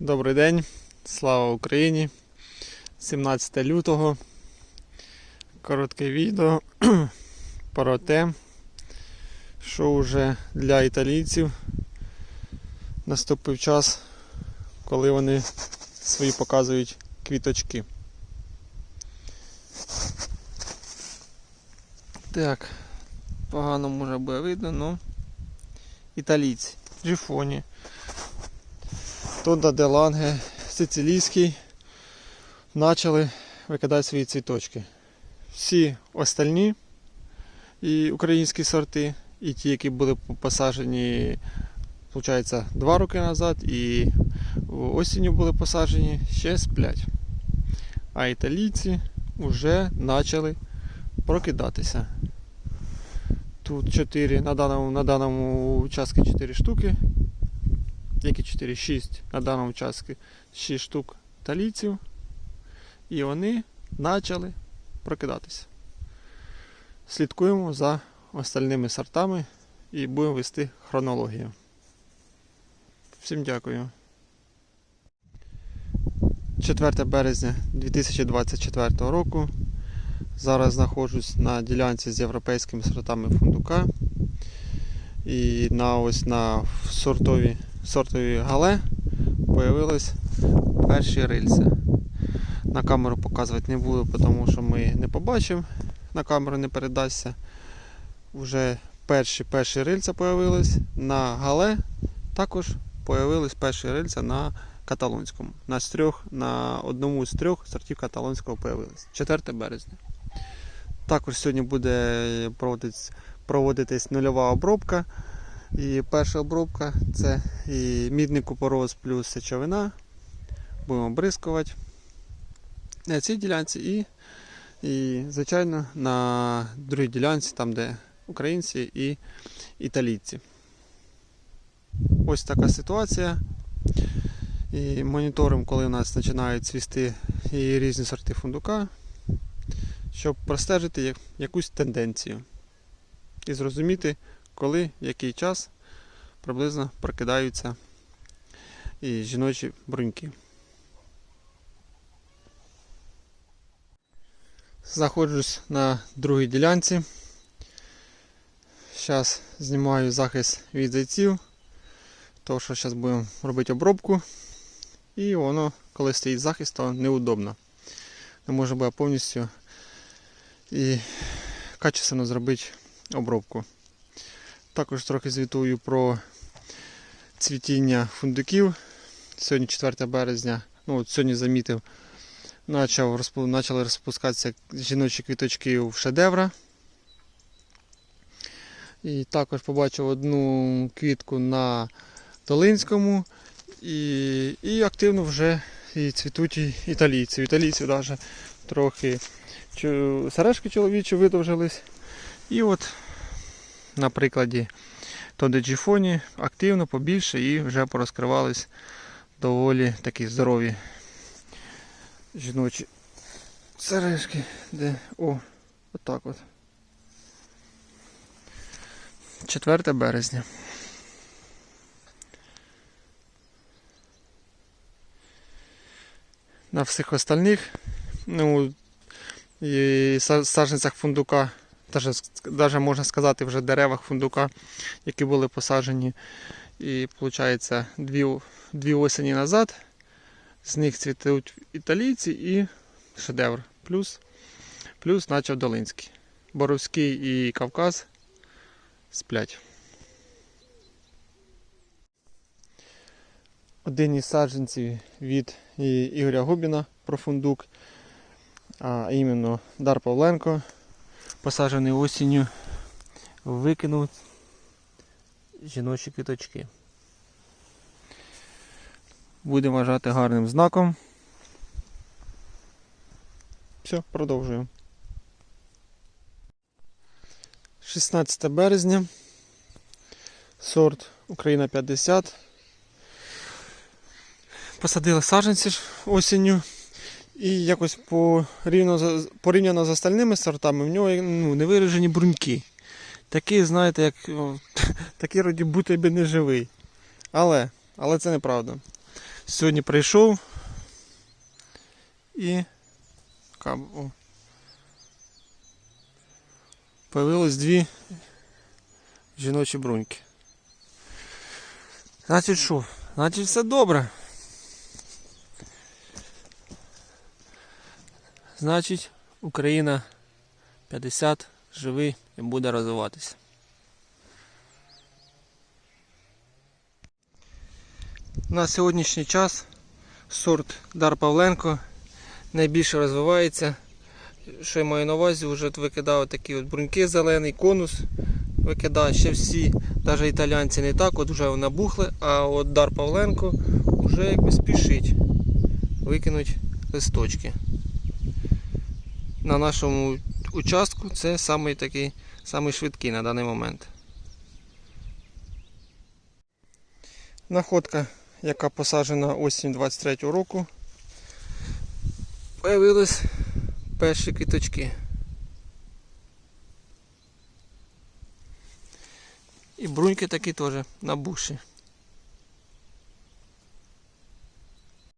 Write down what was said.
Добрий день, слава Україні. 17 лютого. Коротке відео про те, що вже для італійців наступив час, коли вони свої показують квіточки. Так, погано може буде видно, ну італійці, джифоні. Тодда де Ланге, сицилійський, почали викидати свої цвіточки. Всі остальні і українські сорти, і ті, які були посаджені, виходить, два роки назад, і осінню були посаджені, ще сплять. А італійці вже почали прокидатися. Тут 4, на даному, на даному участку 4 штуки які 4, 6 на даному участку 6 штук талійців. І вони почали прокидатися. Слідкуємо за остальними сортами і будемо вести хронологію. Всім дякую. 4 березня 2024 року. Зараз знаходжусь на ділянці з європейськими сортами фундука. І на ось на сортові сортові гале появились перші рильця. На камеру показувати не буду, тому що ми не побачимо, на камеру не передасться. Вже перші перші рильця появились. На гале також появились перші рильця на каталонському. На, трьох, на одному з трьох сортів каталонського появились. 4 березня. Також сьогодні буде проводитись, проводитись нульова обробка. І перша обробка це і мідний купороз плюс сечовина. Будемо обрискувати на цій ділянці і, і, звичайно, на другій ділянці, там де українці і італійці. Ось така ситуація. І моніторимо, коли у нас починають цвісти і різні сорти фундука, щоб простежити якусь тенденцію і зрозуміти, коли, який час приблизно прокидаються і жіночі бруньки. Знаходжусь на другій ділянці. Зараз знімаю захист від зайців, тому що зараз будемо робити обробку. І воно, коли стоїть захист, то неудобно. Не може бути повністю і качественно зробити обробку. Також трохи звітую про цвітіння фундуків. Сьогодні 4 березня, ну от сьогодні замітив, почав, почали розпускатися жіночі квіточки в шедевра. І також побачив одну квітку на Долинському і і активно вже і цвітуть і італійці. Італійці навіть трохи сережки чоловічі видовжились. І от на прикладі Тодеджіфоні активно побільше і вже порозкривались доволі такі здорові жіночі сережки, де о, отак от. 4 березня. На всіх остальних, ну, і саженцях фундука навіть можна сказати, вже деревах фундука, які були посаджені. І виходить дві, дві осені назад. З них цвітуть італійці і шедевр. Плюс плюс почав Долинський. Боровський і Кавказ сплять. Один із саджанців від Ігоря Губіна про фундук, а іменно Дар Павленко посаджений осінню, викинув жіночі квіточки. Будемо вважати гарним знаком. Все, продовжуємо. 16 березня. Сорт Україна 50. Посадили саджанці осінню. І якось порівняно, порівняно з остальними сортами в нього ну, не виражені бруньки. Такі, знаєте, як такі роді бути би не живий. Але але це неправда. Сьогодні прийшов і о. появилось дві жіночі бруньки. Значить що? Значить все добре. Значить, Україна 50 живий і буде розвиватися. На сьогоднішній час сорт Дар Павленко найбільше розвивається. Що я маю на увазі, вже викидав такі от бруньки зелений, конус викидав. Ще всі, навіть італійці не так, от вже набухли, а от Дар Павленко вже якби спішить викинуть листочки. На нашому участку це самий такий самий швидкий на даний момент. Находка, яка посаджена осінь 23 року, появились перші квіточки. І бруньки такі теж набухші.